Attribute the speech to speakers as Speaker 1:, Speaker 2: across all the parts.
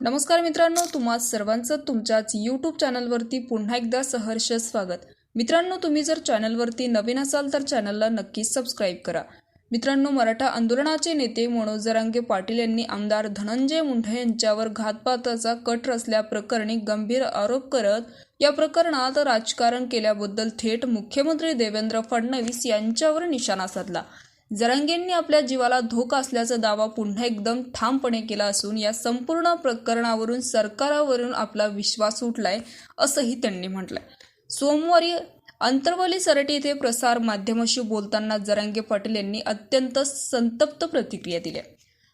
Speaker 1: नमस्कार मित्रांनो तुम्हा सर्वांचं तुमच्याच यूट्यूब चॅनलवरती पुन्हा एकदा सहर्ष स्वागत. मित्रांनो तुम्ही जर चॅनलवरती नवीन असाल तर चॅनलला नक्कीच सबस्क्राईब करा. मित्रांनो मराठा आंदोलनाचे नेते मनोज जरांगे पाटील यांनी आमदार धनंजय मुंढे यांच्यावर घातपाताचा कट रचल्याप्रकरणी गंभीर आरोप करत या प्रकरणात राजकारण केल्याबद्दल थेट मुख्यमंत्री देवेंद्र फडणवीस यांच्यावर निशाणा साधला. जरांगेंनी आपल्या जीवाला धोका असल्याचा दावा पुन्हा एकदम ठामपणे केला असून या संपूर्ण प्रकरणावरून सरकारावरून आपला विश्वास उठलाय असंही त्यांनी म्हटलंय. सोमवारी अंतरवली सरटी येथे प्रसार माध्यमाशी बोलताना जरांगे पाटील यांनी अत्यंत संतप्त प्रतिक्रिया दिल्या.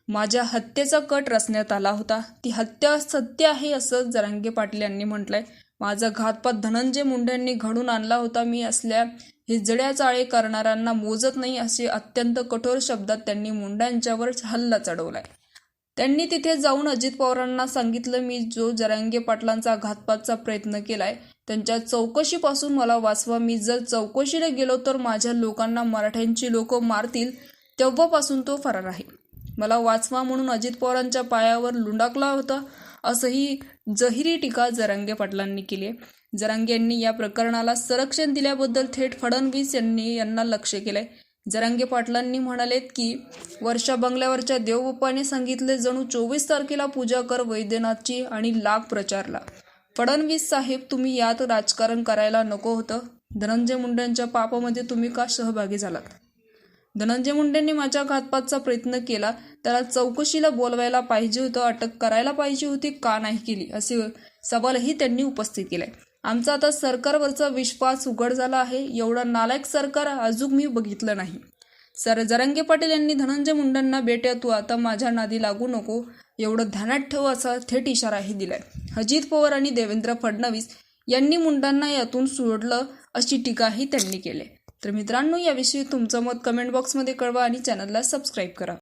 Speaker 1: माझ्या हत्येचा कट रचण्यात आला होता. ती हत्या सत्य आहे असं जरांगे पाटील यांनी म्हटलंय. माझा घातपात धनंजय मुंडे यांनी घडून आणला होता. मी असल्या हिजड्याचाळे करणाऱ्यांना मोजत नाही असे अत्यंत कठोर शब्दात त्यांनी मुंड्यांच्यावर हल्ला चढवलाय. त्यांनी तिथे जाऊन अजित पवारांना सांगितलं मी जो जरांगे पाटलांचा घातपातचा प्रयत्न केलाय त्यांच्या चौकशीपासून मला वाचवा. मी जर चौकशीला गेलो तर माझ्या लोकांना मराठ्यांची लोक मारतील तेव्हापासून तो फरार आहे. मला वाचवा म्हणून अजित पवारांच्या पायावर लुंडाकला होता. असंही जहिरी टीका जरांगे पाटलांनी केली आहे. जरांगे यांनी या प्रकरणाला संरक्षण दिल्याबद्दल थेट फडणवीस यांनी यांना लक्ष केलंय. जरांगे पाटलांनी म्हणालेत की वर्षा बंगल्यावरच्या देवबापाने सांगितले जणू चोवीस तारखेला पूजा कर वैद्यनाथची आणि लाख प्रचारला. फडणवीस साहेब तुम्ही यात राजकारण करायला नको होतं. धनंजय मुंडेंच्या पापामध्ये तुम्ही का सहभागी झालात? धनंजय मुंडेंनी माझ्या घातपातचा प्रयत्न केला. त्याला चौकशीला बोलवायला पाहिजे होतं अटक करायला पाहिजे होती का नाही केली असे सवालही त्यांनी उपस्थित केले. आमचा आता सरकारवरचा विश्वास उघड झाला आहे एवढं नालायक सरकार अजून मी बघितलं नाही. सर जरंगे पाटील यांनी धनंजय मुंडेंना बेट्या तू आता माझ्या नादी लागू नको एवढं ध्यानात ठेव असा थेट इशाराही दिलाय. अजित पवार आणि देवेंद्र फडणवीस यांनी मुंडांना यातून सोडलं अशी टीकाही त्यांनी केली. तर मित्रांनो याविषयी तुमचं मत कमेंट बॉक्समध्ये कळवा आणि चॅनलला सबस्क्राईब करा.